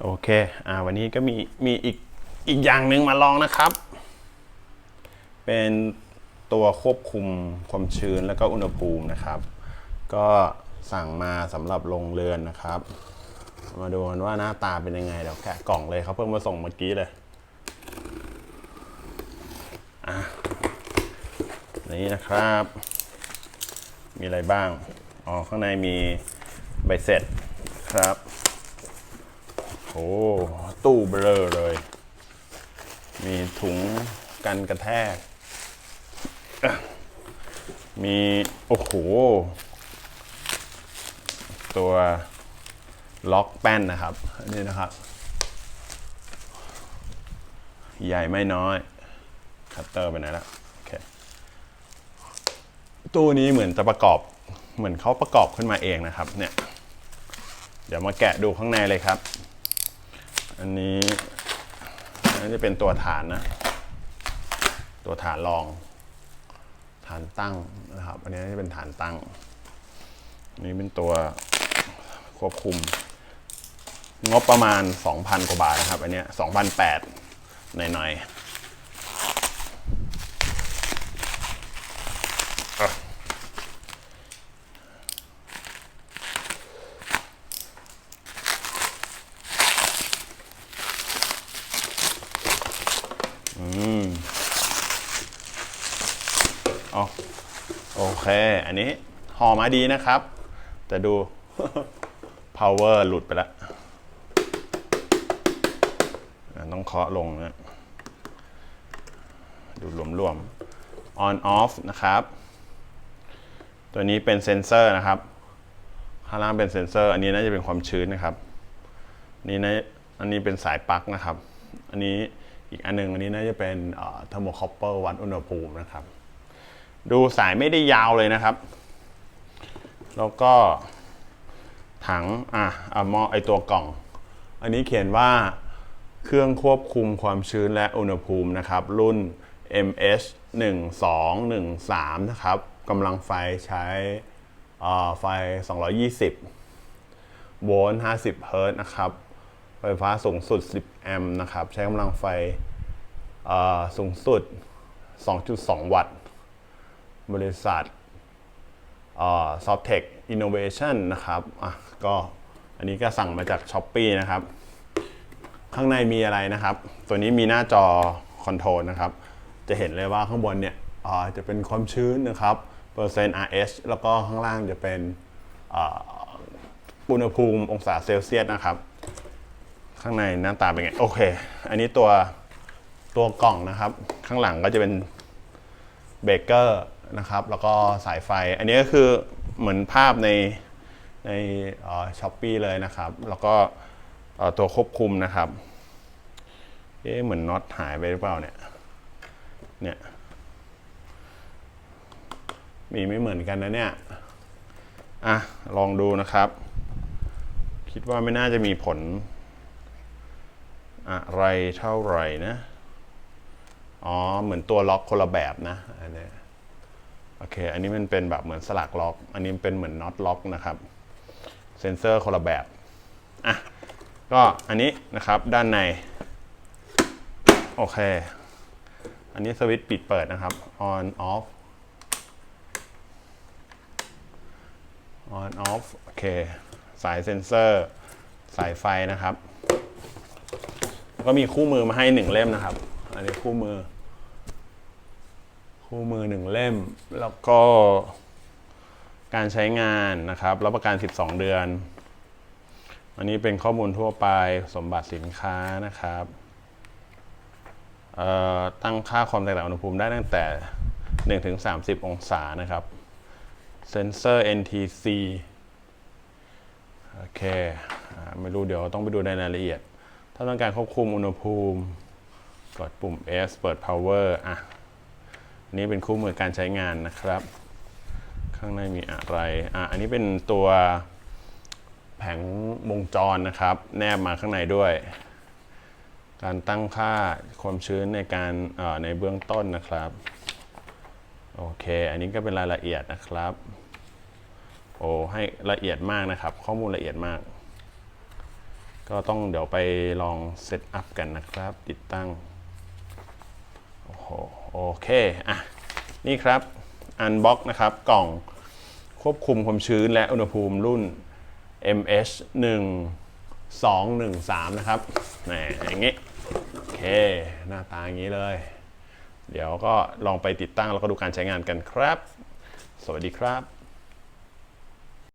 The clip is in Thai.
โอเค อ่า วันนี้ก็มี มีอีก อีกอย่างหนึ่งมาลองนะครับ เป็นตัวควบคุมความชื้นแล้วก็อุณหภูมินะครับ ก็สั่งมาสำหรับลงเรือนนะครับ มาดูกันว่าหน้าตาเป็นยังไงเดี๋ยวแกะกล่องเลยเขาเพิ่งมาส่งเมื่อกี้เลย อะ นี่นะครับ มีอะไรบ้าง อ๋อ ข้างในมีใบเสร็จครับ โอ้ตู้เบลอเลย มีถุงกันกระแทก มี โอ้โห ตัวล็อกแป้นนะครับ นี่นะครับ ใหญ่ไม่น้อย คัตเตอร์ไปไหนและโอเคตู้นี้เหมือนจะประกอบเหมือนเขาประกอบขึ้นมาเองนะครับเนี่ย เดี๋ยวมาแกะดูข้างในเลยครับ อันนี้อันนี้จะเป็นตัวฐานนะ ตัวฐานรอง ฐานตั้งนะครับ อันนี้จะเป็นฐานตั้งอันนี้เป็นตัวควบคุม งบประมาณ 2,000 กว่าบาทนะครับ อันนี้2,800หน่อยๆ อ๋อโอเค อันนี้ห่อมาดีนะครับ แต่ดู power หลุดไปแล้วอะต้องเคาะลงนะดูรวมๆ on off นะครับ ตัวนี้เป็นเซนเซอร์นะครับ ข้างล่างเป็นเซนเซอร์ อันนี้น่าจะเป็นความชื้นนะครับ นี่นะอันนี้เป็นสายปลั๊กนะครับ อันนี้อีกอันหนึงอันนี้น่าจะเป็นเทอร์โมคอปเปอร์วัดอุณหภูมินะครับ ดูสายไม่ได้ยาวเลยนะครับ แล้วก็ถังอะอะมอไอตัวกล่อง อันนี้เขียนว่าเครื่องควบคุมความชื้นและอุณหภูมินะครับ รุ่น MH 1213 นะครับกำลังไฟใช้อ่าไฟ 220 โวลต์ 50 เฮิร์ตนะครับ ไฟฟ้าสูงสุด 10 แอมป์นะครับ ใช้กำลังไฟสูงสุด 2.2 วัตต์ บริษัทซอฟเทคอินโนเวชันนะครับอะก็อันนี้ก็สั่งมาจาก s h อ p e e นะครับ ข้างในมีอะไรนะครับ ตัวนี้มีหน้าจอคอนโทรลนะครับ จะเห็นเลยว่าข้างบนเนี่ยจะเป็นความชื้นนะครับเปอร์เซ็นต์ RH แล้วก็ข้างล่างจะเป็นอุณหภูมิองศาเซลเซียสนะครับ ข้างในหน้าตาเป็นไง โอเค อันนี้ตัวตัวกล่องนะครับ ข้างหลังก็จะเป็นเบเกอร์ นะครับ แล้วก็สายไฟ อันนี้ก็คือเหมือนภาพในในช้อปปีเลยนะครับ แล้วก็ตัวควบคุมนะครับ เอ๊ะเหมือนน็อตหายไปหรือเปล่าเนี่ย เนี่ย มีไม่เหมือนกันนะเนี่ย อะ ลองดูนะครับ คิดว่าไม่น่าจะมีผล อะไรเท่าไหร่นะ อ๋อ เหมือนตัวล็อกคนละแบบนะ อันนี้ โอเค อันนี้มันเป็นแบบเหมือนสลักล็อก อันนี้เป็นเหมือนน็อตล็อกนะครับ เซนเซอร์คนละแบบ อะ ก็อันนี้นะครับด้านใน โอเค อันนี้สวิตช์ปิดเปิดนะครับ on off on off โอเค สายเซนเซอร์ สายไฟนะครับ ก็มีคู่มือมาให้หนึ่งเล่มนะครับ อันนี้คู่มือ คู่มือหนึ่งเล่ม แล้วก็การใช้งานนะครับ รับประกัน 12 เดือน อันนี้เป็นข้อมูลทั่วไปสมบัติสินค้านะครับตั้งค่าความแตกต่างอุณหภูมิได้ตั้งแต่1-30 องศานะครับเซนเซอร์ NTC โอเคอไม่รู้เดี๋ยวต้องไปดูในรายละเอียด ถ้าต้องการควบคุมอุณหภูมิ กดปุ่ม S เปิด power อะ นี้เป็นคู่มือการใช้งานนะครับ ข้างในมีอะไรอะอันนี้เป็นตัวแผงวงจรนะครับ แนบมาข้างในด้วย การตั้งค่าความชื้นในการในเบื้องต้นนะครับ โอเค อันนี้ก็เป็นรายละเอียดนะครับ โอ้ให้ละเอียดมากนะครับ ข้อมูลละเอียดมาก ก็ต้องเดี๋ยวไปลองเซตอัพกันนะครับ ติดตั้ง โอเค อะ นี่ครับอันบ็อกนะครับกล่องควบคุมความชื้นและอุณหภูมิรุ่น MH 1 2 1 3 นะครับนี่อย่างงี้โอเค หน้าตาอย่างนี้เลย เดี๋ยวก็ลองไปติดตั้งแล้วก็ดูการใช้งานกันครับ สวัสดีครับ